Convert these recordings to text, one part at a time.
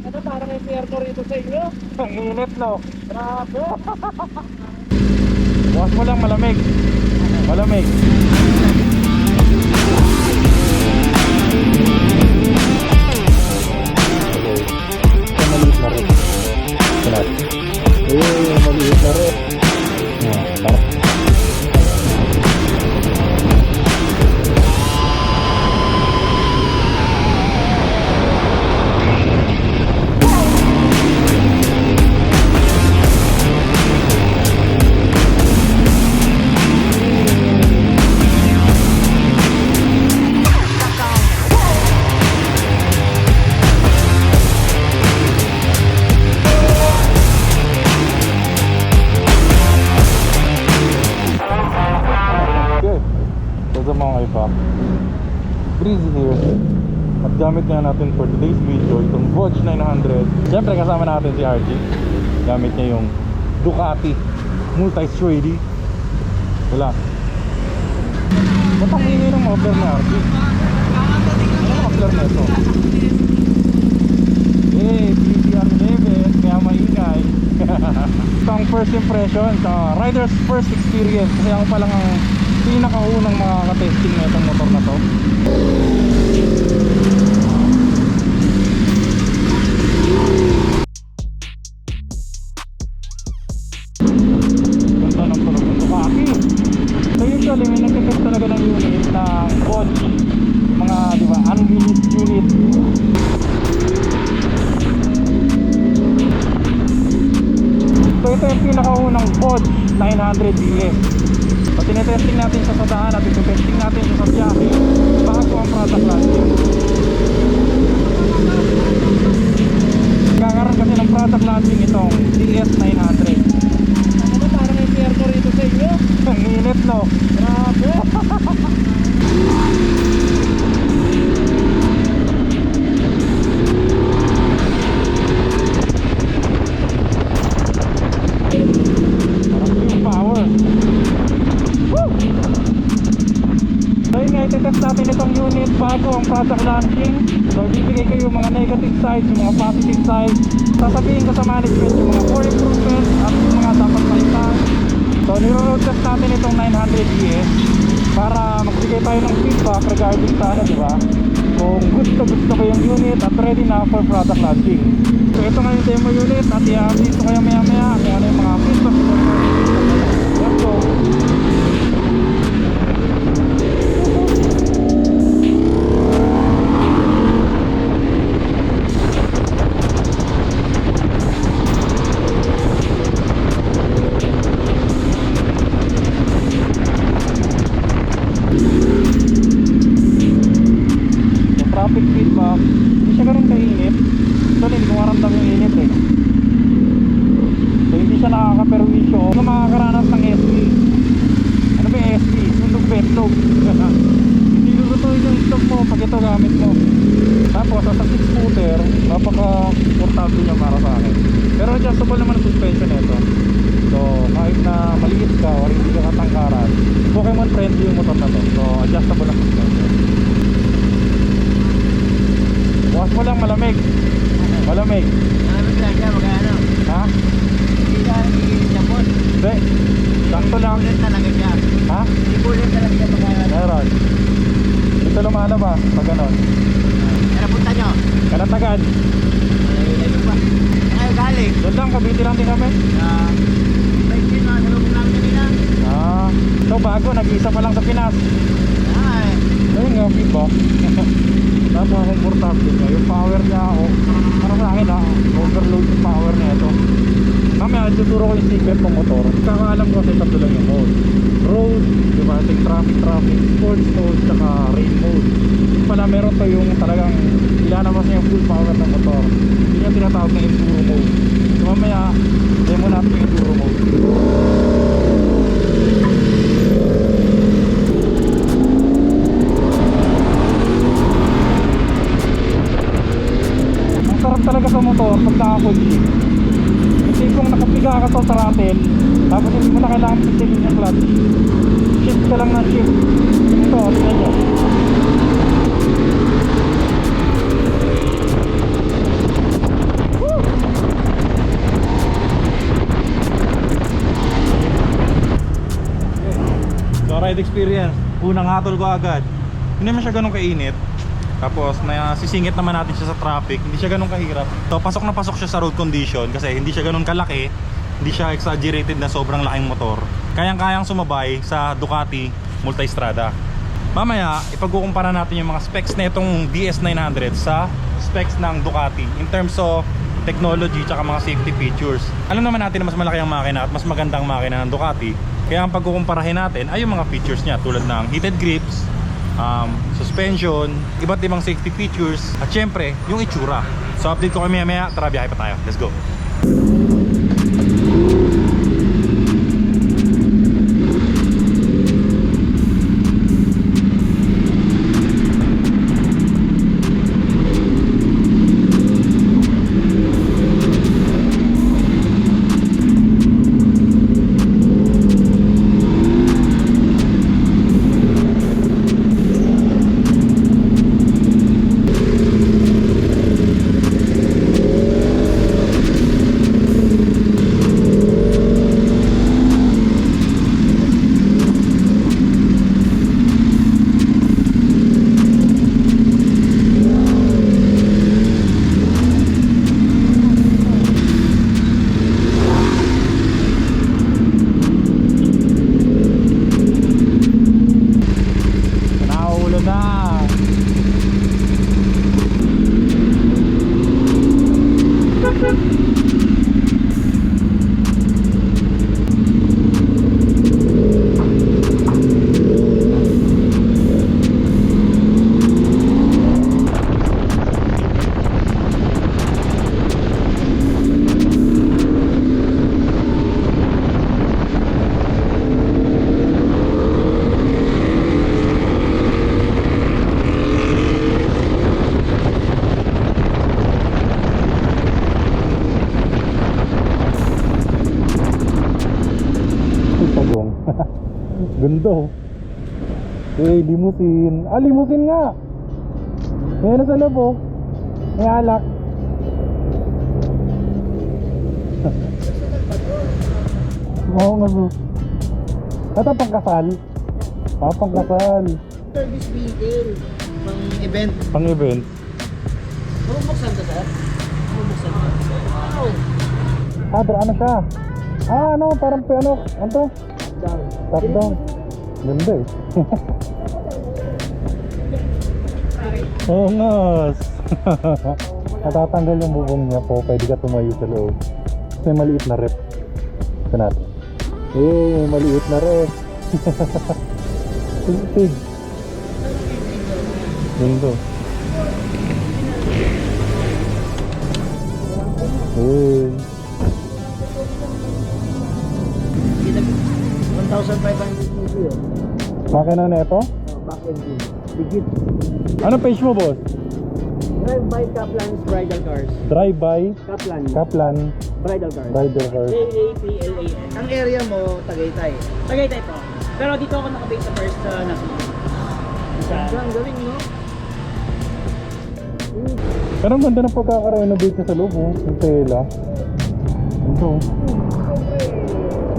Ano parang impyerno rito sa inyo? Ang init no. Grabe. Bukas mo lang malamig. Malamig. Maliit na rin. Eh, maliit na rin. Natin si RG. Gamit niya yung Ducati Multi-Suede. Wala. Ba't ang ingay ng muffler ni RG? Ano muffler na ito? Eh, BCR11, kaya maingay. Ito first impression sa rider's first experience kasi ako pa lang ang pinakaunang makaka-testing na itong motor na to. 900 DS. So tinetesting natin sa daan at ito-testing natin sa biyahe bago ang product launching. Kakaroon kasi ng product launching itong DS 900. Ano parang impyerno rito sa inyo? Ang init no? Grabe. product launching. So bibigay ko yung mga negative sides, yung mga positive sides. Sasabihin ko sa management yung mga core improvements at yung mga dapat maitan. So niro-road test natin itong 900 ES para magbigay tayo ng feedback regarding sa ano, di ba? Kung gusto gusto ko yung unit at ready na for product launching. So ito nga yung demo unit at i-update ko kayo maya maya Betlog. hindi lutuin yung stove mo pag ito gamit mo. Tapos, sa 6 footer, napaka-portable niya para sa akin. Pero adjustable naman ang suspension nito. So, kahit na maliit ka or hindi ka katangkaran, Pokemon friendly yung motor na to. So, adjustable ang suspension. Bukas mo lang malamig. Malamig. Malamig lang siya, magkano? Ha? Hindi ka nagigilit niya po. Hindi. Sakto lang. Ulit talaga siya. Ha? Hindi ulit talaga siya magkano. Meron. Dito lumalabas pag ganon. Kaya punta nyo. Kalatagan. Malayo pa. Kaya galing. Doon lang, kabiti lang din kami. Ah, sin, mga salubong namin kanina. Ah. So bago, nag-isa pa lang sa Pinas. Ay, Ayun nga, feedback. Napaka-comfortable niya. Yung power niya, oh, para sa akin ah, overload yung power niya ito. Mamaya, tuturo ko yung secret ng motor. Kakaalam ko kasi tatlo lang yung mode. Road, di ba? Yung traffic, traffic, sports mode, saka rain mode. Yung pala meron to yung talagang ilalabas niya yung full power ng motor. Hindi niya tinatawag na ka to throttle tapos hindi mo na kailangan pintilin yung clutch. Shift ka lang ng shift. Ito ah, tingnan nyo So ride experience, unang hatol ko agad. Hindi naman siya ganun kainit. Tapos na ah, sisingit naman natin siya sa traffic, hindi siya ganun kahirap. So pasok na pasok siya sa road condition kasi hindi siya ganun kalaki. Hindi siya exaggerated na sobrang laking motor. Kayang-kayang sumabay sa Ducati Multistrada. Mamaya, ipagkukumpara natin yung mga specs na itong DS900 sa specs ng Ducati in terms of technology tsaka mga safety features. Alam naman natin na mas malaki ang makina at mas magandang makina ng Ducati. Kaya ang pagkukumparahin natin ay yung mga features niya tulad ng heated grips, um, suspension, iba't ibang safety features at syempre yung itsura. So update ko kami maya, tara biyahe pa tayo. Let's go. Ganda oh. Eh, limousine. Ah, limousine nga. Ano sa loob oh. May alak. Oo nga bro. Ito pangkasal. Ah, pangkasal. Service vehicle. Pang event. Pang event. Bumuksan ka sir? Ka. Wow. Ah, dra- ano siya? Ah, ano, parang piano. Ano to? Down. Top down. Ganda eh. Oo nga. Natatanggal yung bubong niya po. Pwede ka tumayo sa loob. May maliit na rep. Ito natin. Eh, may maliit na rep. Tig. Ganda. Eh. 1,500 cc yun. Makina na ito? Oh, back engine. Digit. Ano page mo, boss? Drive by Kaplan's Bridal Cars. Drive-by Kaplan. Kaplan Bridal Cars. Rider Car. K-A-P-L-A-N. Ang area mo, Tagaytay. Tagaytay po. Pero dito ako nakabase sa first uh, Nasib. Sa Ang galing, no? Pero ang ganda ng pagkaka-renovate niya sa loob, oh. Yung tela. Ito. oh.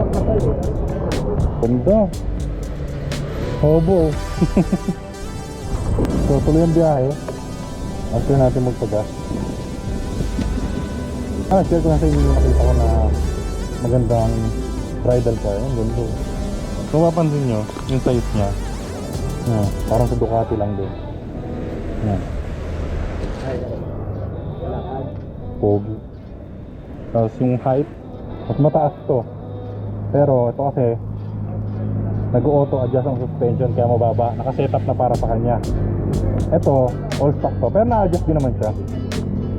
Pagkasal eh. Ganda. Hobo. so, tuloy ang biyahe. After natin magpagas. Ah, share ko na sa inyo yung nakita ko na magandang bridal car. Ang ganda. Kung mapansin nyo, yung size niya. Yan, parang sa Ducati lang din. Lakad. Pogi. Tapos yung height, mas mataas to. Pero ito kasi, nag-auto adjust ang suspension kaya mababa. Nakasetup na para sa kanya. Ito, all stock to. Pero na-adjust din naman siya.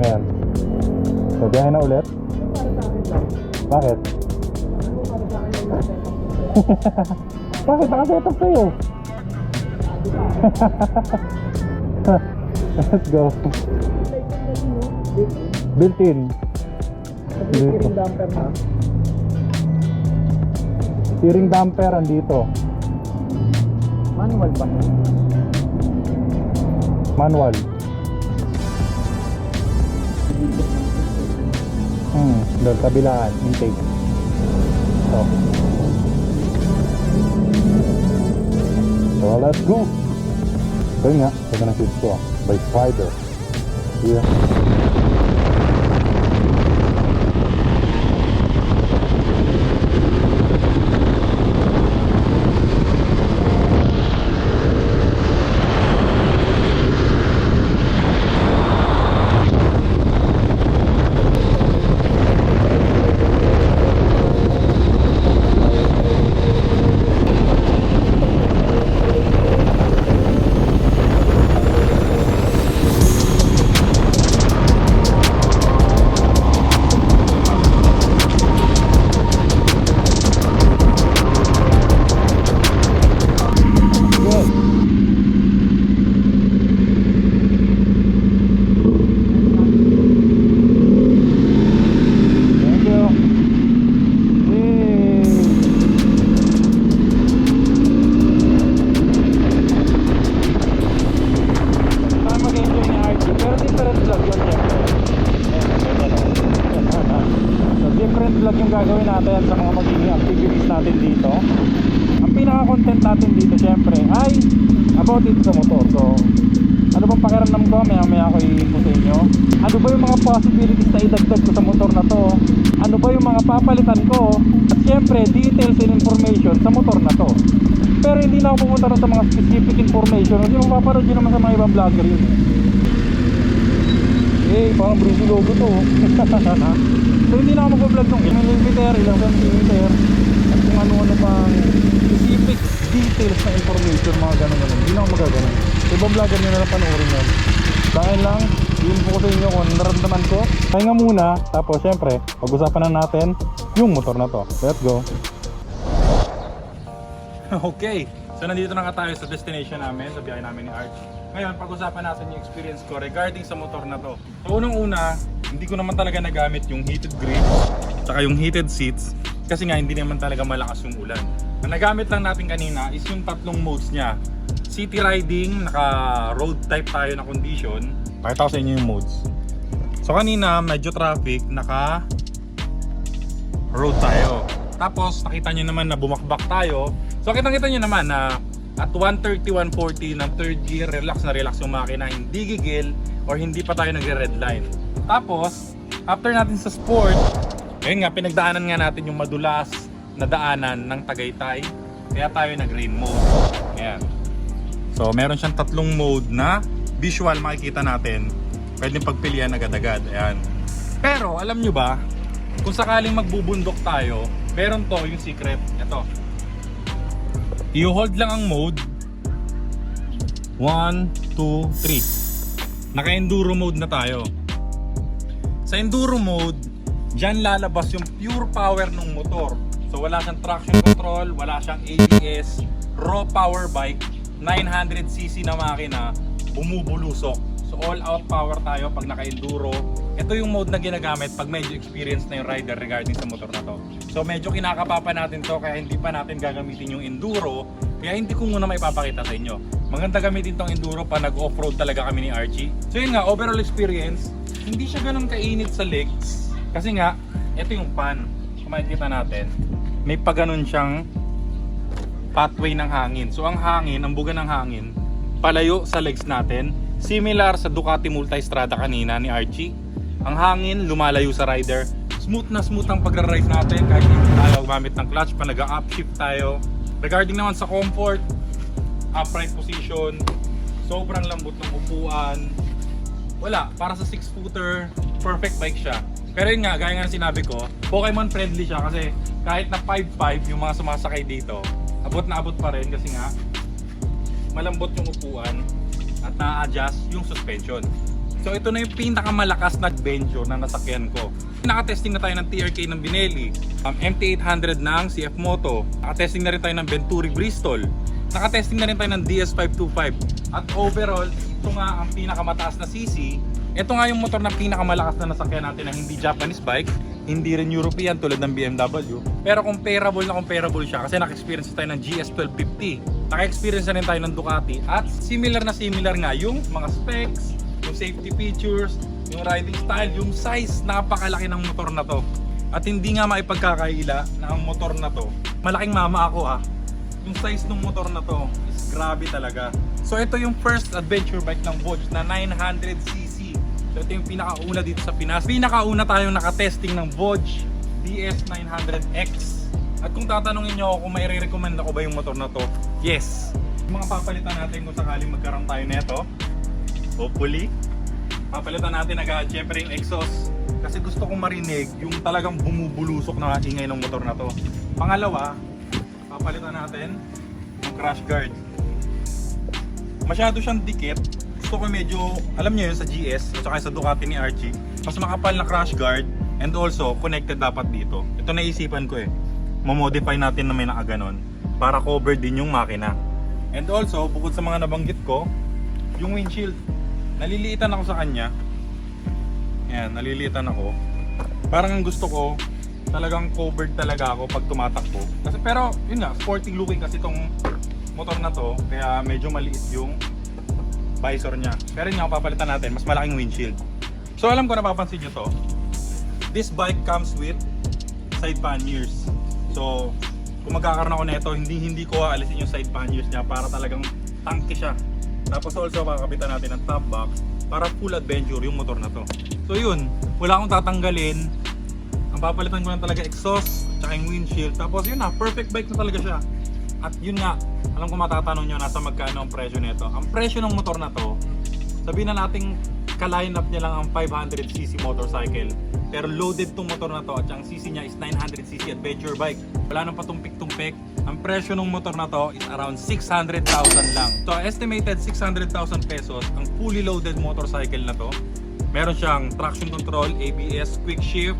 Ayan. So, biyahe na ulit. Bakit? Bakit? Nakasetup sa'yo. Let's go. Built-in. Yung damper na. Steering damper andito. Manual ba? Manual. Hmm, doon, kabilaan, intake. So. So let's go! Yun nga, ito na ko. By Spider. Yeah. Vlog yung gagawin natin sa mga magiging activities natin dito. Ang pinaka-content natin dito, syempre, ay about it sa motor. So, ano bang pakiramdam ko? Maya maya ako i-info sa inyo. Ano ba yung mga possibilities na idagdag ko sa motor na to? Ano ba yung mga papalitan ko? At syempre, details and information sa motor na to. Pero hindi na ako pupunta rin sa mga specific information kasi mapaparod yun naman sa mga ibang vlogger yun eh. Eh, parang Bruce logo to. so hindi na ako mag-vlog ng ilang millimeter, ilang centimeter, at kung ano-ano pang specific details na information, mga ganun-ganun. Hindi na ako magaganon. Ibang vlogger nyo na lang panoorin yun. Dahil lang, yun po sa inyo kung naramdaman ko. Pahinga muna, tapos syempre, pag-usapan na natin yung motor na to. Let's go! Okay, so nandito na nga tayo sa destination namin, sa biyahe namin ni Arch. Ngayon, pag-usapan natin yung experience ko regarding sa motor na to. So, unang-una, hindi ko naman talaga nagamit yung heated grip, saka yung heated seats, kasi nga hindi naman talaga malakas yung ulan. Ang nagamit lang natin kanina is yung tatlong modes niya. City riding, naka road type tayo na condition. Pakita ko sa inyo yung modes. So kanina, medyo traffic, naka road tayo. Tapos nakita nyo naman na bumakbak tayo. So kitang-kita nyo naman na at 130, 140 ng third gear, relax na relax yung makina, hindi gigil or hindi pa tayo nagre-red line. Tapos, after natin sa sport, ayun nga, pinagdaanan nga natin yung madulas na daanan ng Tagaytay. Kaya tayo nag-rain mode. Ayan. So, meron siyang tatlong mode na visual makikita natin. Pwedeng pagpilian agad-agad. Ayan. Pero, alam nyo ba, kung sakaling magbubundok tayo, meron to yung secret. Ito. I-hold lang ang mode. 1, 2, 3. Naka-enduro mode na tayo. Sa enduro mode, dyan lalabas yung pure power ng motor. So wala siyang traction control, wala siyang ABS, raw power bike, 900cc na makina, bumubulusok. So all out power tayo pag naka-enduro. Ito yung mode na ginagamit pag medyo experience na yung rider regarding sa motor na to. So medyo kinakapapa natin to kaya hindi pa natin gagamitin yung enduro. Kaya hindi ko muna maipapakita sa inyo. Maganda gamitin tong enduro pa nag-off-road talaga kami ni Archie. So yun nga, overall experience, hindi siya ganun kainit sa legs. Kasi nga, ito yung pan. Kung makikita natin, may pa ganun siyang pathway ng hangin. So ang hangin, ang buga ng hangin, palayo sa legs natin. Similar sa Ducati Multistrada kanina ni Archie. Ang hangin, lumalayo sa rider. Smooth na smooth ang pagra-ride natin kahit hindi tayo gumamit ng clutch pa nag-upshift tayo. Regarding naman sa comfort, upright position, sobrang lambot ng upuan. Wala, para sa 6-footer, perfect bike siya. Pero yun nga, gaya nga ng sinabi ko, Pokemon friendly siya kasi kahit na 5.5 yung mga sumasakay dito, abot na abot pa rin kasi nga malambot yung upuan at na-adjust yung suspension. So ito na yung pinakamalakas na adventure na nasakyan ko. Nakatesting na tayo ng TRK ng Binelli, um, MT800 ng CF Moto, nakatesting na rin tayo ng Venturi Bristol, nakatesting na rin tayo ng DS525. At overall, ito nga ang pinakamataas na CC. Ito nga yung motor na pinakamalakas na nasakyan natin na hindi Japanese bike, hindi rin European tulad ng BMW. Pero comparable na comparable siya kasi naka-experience tayo ng GS1250. Naka-experience na rin tayo ng Ducati at similar na similar nga yung mga specs, yung safety features, yung riding style, yung size, napakalaki ng motor na to. At hindi nga maipagkakaila na ang motor na to, malaking mama ako ah. Yung size ng motor na to Grabe talaga. So ito yung first adventure bike ng Bosch na 900cc. So ito yung pinakauna dito sa Pinas. Pinakauna tayong nakatesting ng Bosch DS900X. At kung tatanungin nyo ako kung may recommend ako ba yung motor na to, yes. Yung mga papalitan natin kung sakaling magkaroon tayo neto, hopefully, papalitan natin agad syempre yung exhaust kasi gusto kong marinig yung talagang bumubulusok na ingay ng motor na to. Pangalawa, papalitan natin yung crash guard. Masyado siyang dikit. Gusto ko medyo, alam niyo yun sa GS at saka sa Ducati ni Archie, mas makapal na crash guard and also connected dapat dito. Ito naisipan ko eh. Mamodify natin na may nakaganon para cover din yung makina. And also, bukod sa mga nabanggit ko, yung windshield, naliliitan ako sa kanya. Ayan, naliliitan ako. Parang ang gusto ko, talagang covered talaga ako pag tumatakbo. Kasi pero, yun nga, sporty looking kasi tong motor na to, kaya medyo maliit yung visor niya. Pero yun nga, papalitan natin, mas malaking windshield. So alam ko napapansin nyo to, this bike comes with side panniers. So, kung magkakaroon ako nito, hindi hindi ko aalisin yung side panniers niya para talagang tangke siya. Tapos also kakapitan natin ng top box para full adventure yung motor na to. So yun, wala akong tatanggalin. Ang papalitan ko lang talaga exhaust, tsaka yung windshield. Tapos yun na, perfect bike na talaga siya. At yun nga, alam ko matatanong nyo nasa magkano ang presyo nito. Ang presyo ng motor na to, sabihin na nating ka-line up niya lang ang 500cc motorcycle. Pero loaded tong motor na to at ang cc niya is 900cc adventure bike. Wala nang patumpik-tumpik. Ang presyo ng motor na to is around 600,000 lang. So estimated 600,000 pesos ang fully loaded motorcycle na to. Meron siyang traction control, ABS, quick shift,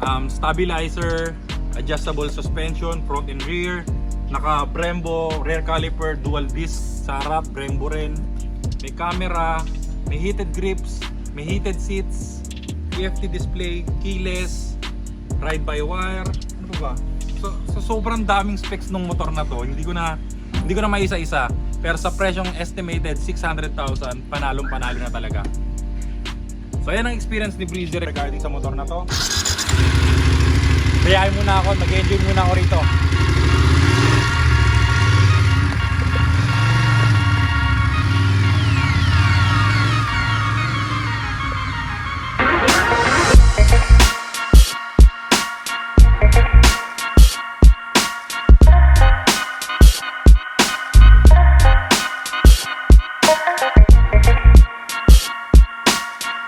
um, stabilizer, adjustable suspension, front and rear, naka Brembo rear caliper, dual disc sa harap, Brembo rin, may camera, may heated grips, may heated seats, TFT display, keyless, ride by wire, ano ba? So, so sobrang daming specs ng motor na to, hindi ko na hindi ko na maisa-isa. Pero sa presyong estimated 600,000, panalong panalo na talaga. So yan ang experience ni Breezer regarding sa motor na to. Kayain muna ako, mag-enjoy muna ako rito.